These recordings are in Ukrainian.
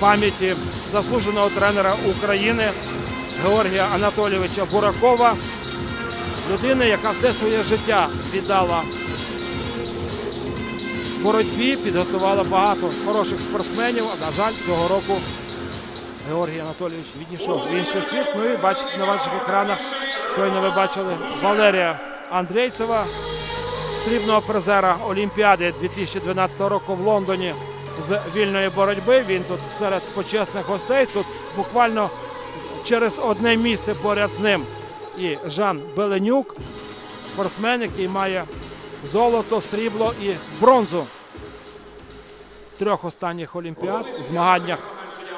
пам'яті заслуженого тренера України Георгія Анатолійовича Буракова, людини, яка все своє життя віддала боротьбі, підготувала багато хороших спортсменів. А на жаль, цього року Георгій Анатолійович відійшов в інший світ. Ну і бачите на ваших екранах, щойно ви бачили Валерія Андрейцева, срібного призера Олімпіади 2012 року в Лондоні з вільної боротьби. Він тут серед почесних гостей. Тут буквально через одне місце поряд з ним і Жан Беленюк, спортсмен, який має золото, срібло і бронзу трьох останніх олімпіад, змаганнях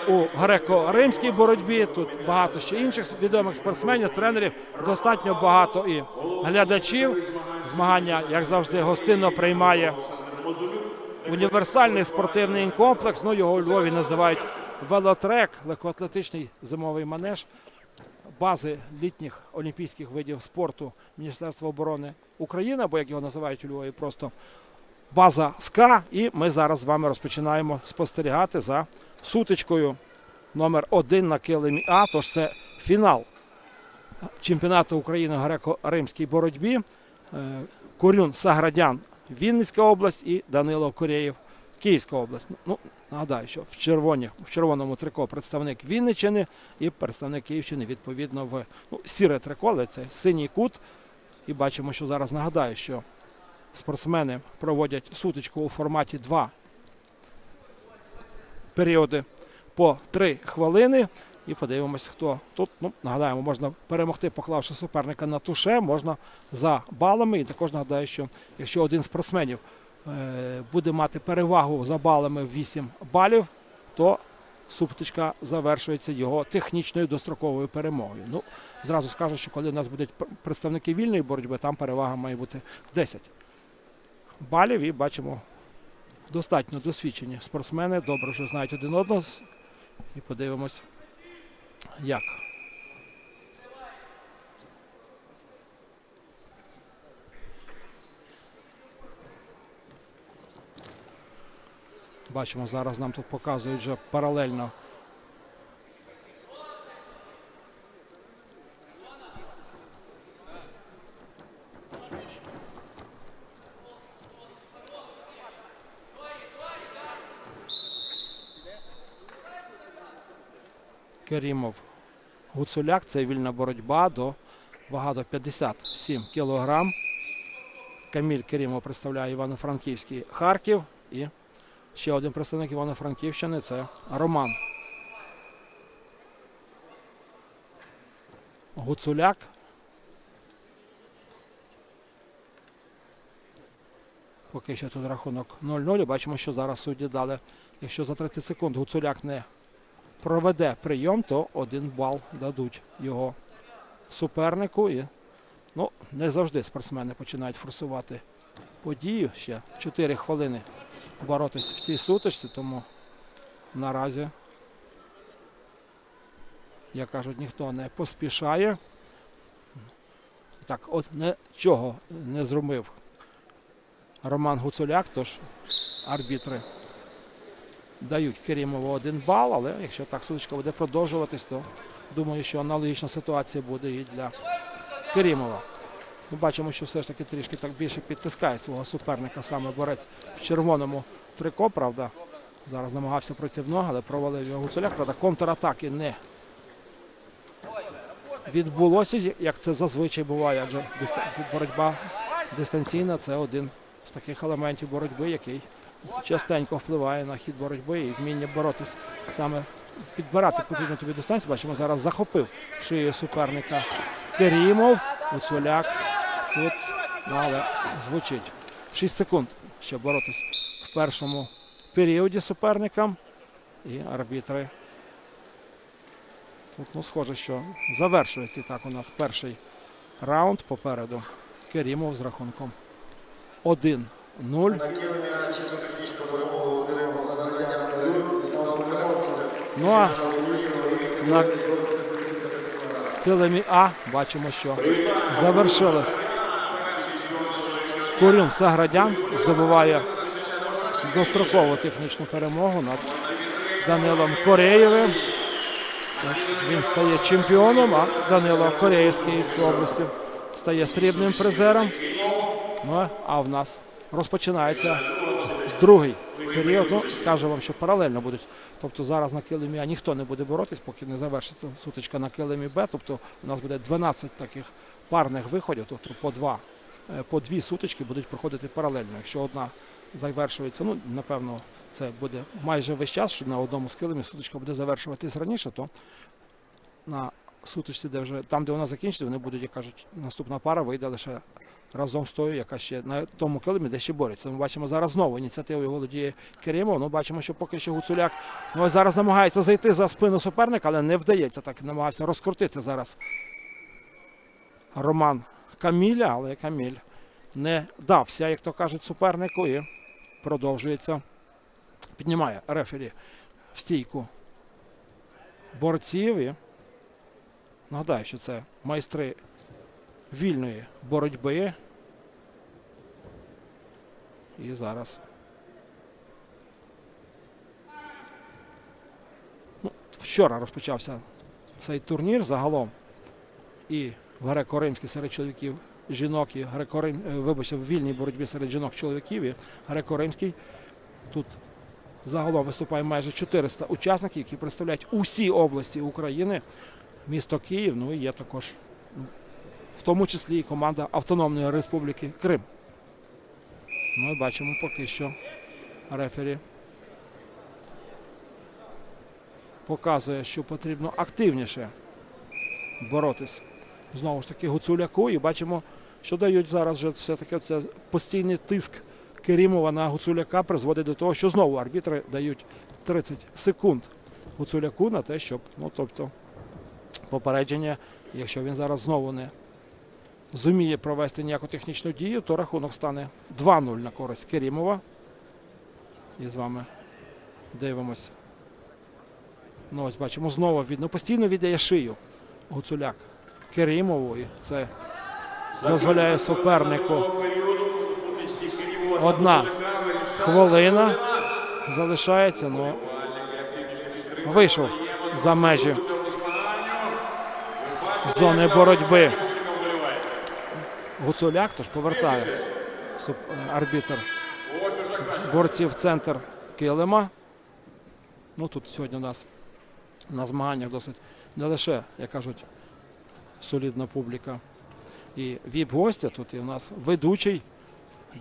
у греко-римській боротьбі. Тут багато ще інших відомих спортсменів, тренерів, достатньо багато і глядачів. Змагання, як завжди, гостинно приймає універсальний спортивний комплекс. Ну, його у Львові називають велотрек, легкоатлетичний зимовий манеж бази літніх олімпійських видів спорту Міністерства оборони України, або як його називають у Львові, просто база СКА. І ми зараз з вами розпочинаємо спостерігати за сутичкою номер один на килимі А. Тож це фінал чемпіонату України греко-римській боротьбі. Е, Курюн Саградян, Вінницька область і Данило Курєєв, Київська область. Ну, нагадаю, що в, червоні, в червоному трико представник Вінниччини і представник Київщини, відповідно, в ну, сіре трико, але це синій кут. І бачимо, що зараз нагадаю, що спортсмени проводять сутичку у форматі 2 періоди по 3 хвилини. І подивимось, хто тут. Ну, нагадаємо, можна перемогти, поклавши суперника на туше, можна за балами. І також нагадаю, що якщо один з спортсменів е, буде мати перевагу за балами в 8 балів, то сутичка завершується його технічною достроковою перемогою. Ну, зразу скажу, що коли у нас будуть представники вільної боротьби, там перевага має бути 10 балів. І бачимо достатньо досвідчені спортсмени, добре вже знають один одного. І подивимось, як. Бачимо, зараз нам тут показують вже паралельно. Керімов Гуцуляк. Це вільна боротьба до вага до 57 кілограм. Каміль Керімов представляє Івано-Франківський Харків. І ще один представник Івано-Франківщини це Роман Гуцуляк. Поки що тут рахунок 0-0. Бачимо, що зараз судді дали. Якщо за 30 секунд Гуцуляк не проведе прийом, то один бал дадуть його супернику. І, ну, не завжди спортсмени починають форсувати подію. Ще 4 хвилини боротись в цій сутичці, тому наразі, як кажуть, ніхто не поспішає. Так, от нічого не зробив Роман Гуцуляк, тож арбітри дають Керімову один бал, але якщо так сутичка буде продовжуватись, то думаю, що аналогічна ситуація буде і для Керімова. Ми бачимо, що все ж таки трішки так більше підтискає свого суперника саме борець в червоному трико, правда. Зараз намагався пройти в ноги, але провалив його Гуцуляк. Правда, контратаки не відбулося, як це зазвичай буває, адже боротьба дистанційна це один з таких елементів боротьби, який частенько впливає на хід боротьби і вміння боротись саме підбирати потрібну тобі дистанцію. Бачимо, зараз захопив шию суперника Керімов. Гуцуляк тут ну, але звучить. 6 секунд ще боротись в першому періоді суперникам. І арбітри. Тут, ну, схоже, що завершується так у нас перший раунд. Попереду Керімов з рахунком 1. 0. Ну а на килимі А бачимо, що завершилось. Курюм Саградян здобуває дострокову технічну перемогу над Данилом Кореєвим. Він стає чемпіоном, а Данило Кореєв з області стає срібним призером. Ну, а в нас розпочинається другий період. Ну, скажу вам, що паралельно будуть. Тобто зараз на килимі А ніхто не буде боротись, поки не завершиться сутичка на килимі Б. Тобто у нас буде 12 таких парних виходів, тобто по два, е, по дві сутички будуть проходити паралельно. Якщо одна завершується, ну напевно, це буде майже весь час, що на одному з килимі сутичка буде завершуватись раніше, то на сутичці, де вже там, де вона закінчиться, вони будуть, як кажуть, наступна пара вийде лише разом з тою, яка ще на тому килимі, де ще бореться. Ми бачимо зараз знову ініціативою володіє Керімов. Ну, бачимо, що поки що Гуцуляк ну, зараз намагається зайти за спину суперника, але не вдається так. Намагався розкрутити зараз Роман Каміля, але Каміль не дався, як то кажуть, супернику, і продовжується. Піднімає рефері в стійку борців. І нагадаю, що це майстри вільної боротьби. І зараз. Ну, вчора розпочався цей турнір загалом. І в греко-римській серед чоловіків жінок, і греко-рим, е, вибачте, в вільній боротьбі серед жінок-чоловіків, і греко-римський. Тут загалом виступає майже 400 учасників, які представляють усі області України, місто Київ. Ну і є також в тому числі і команда Автономної Республіки Крим. І бачимо поки що рефері показує, що потрібно активніше боротись знову ж таки Гуцуляку. І бачимо, що дають зараз вже все-таки це постійний тиск Керімова на Гуцуляка призводить до того, що знову арбітри дають 30 секунд Гуцуляку на те, щоб, ну тобто, попередження, якщо він зараз знову не зуміє провести ніяку технічну дію, то рахунок стане 2-0 на користь Керімова. І з вами дивимось. Ну, ось бачимо, знову видно. Постійно віддає шию Гуцуляк Керімову. І це дозволяє супернику. Одна хвилина залишається, ну вийшов за межі зони боротьби. Гуцуляк тож повертає е, арбітр борців центр килима. Ну тут сьогодні у нас на змаганнях досить не лише, як кажуть, солідна публіка і віп-гостя. Тут і у нас ведучий,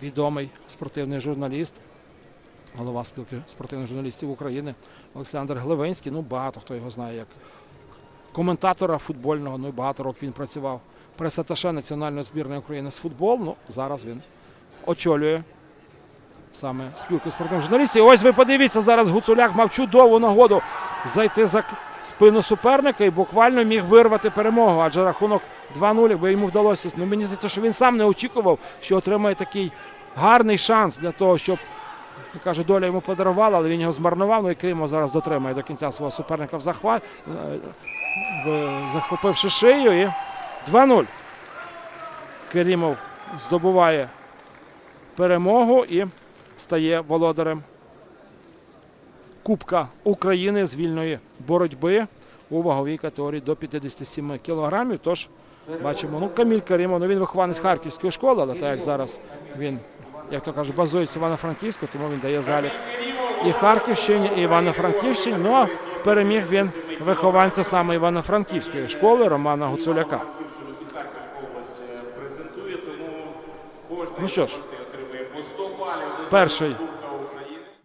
відомий спортивний журналіст, голова спілки спортивних журналістів України Олександр Гливинський. Ну, багато хто його знає як коментатора футбольного. Ну і багато років він працював прес-аташе національної збірної України з футболу. Ну, зараз він очолює саме спілку спортивних журналістів. Ось ви подивіться, зараз Гуцуляк мав чудову нагоду зайти за спину суперника і буквально міг вирвати перемогу, адже рахунок 2-0, якби йому вдалося. Ну, мені здається, що він сам не очікував, що отримає такий гарний шанс для того, щоб каже, доля йому подарувала, але він його змарнував. Ну і Кримов зараз дотримає до кінця свого суперника в захват, в- захопивши шию. І 2-0. Керімов здобуває перемогу і стає володарем Кубка України з вільної боротьби у ваговій категорії до 57 кілограмів. Тож бачимо, ну Каміль Карімов, ну він вихованець Харківської школи, але так як зараз він, як то кажуть, базується Івано-Франківську, тому він дає залік і Харківщині, і Івано-Франківщині. Ну а переміг він вихованця саме Івано-Франківської школи Романа Гуцуляка. Ну що ж, перший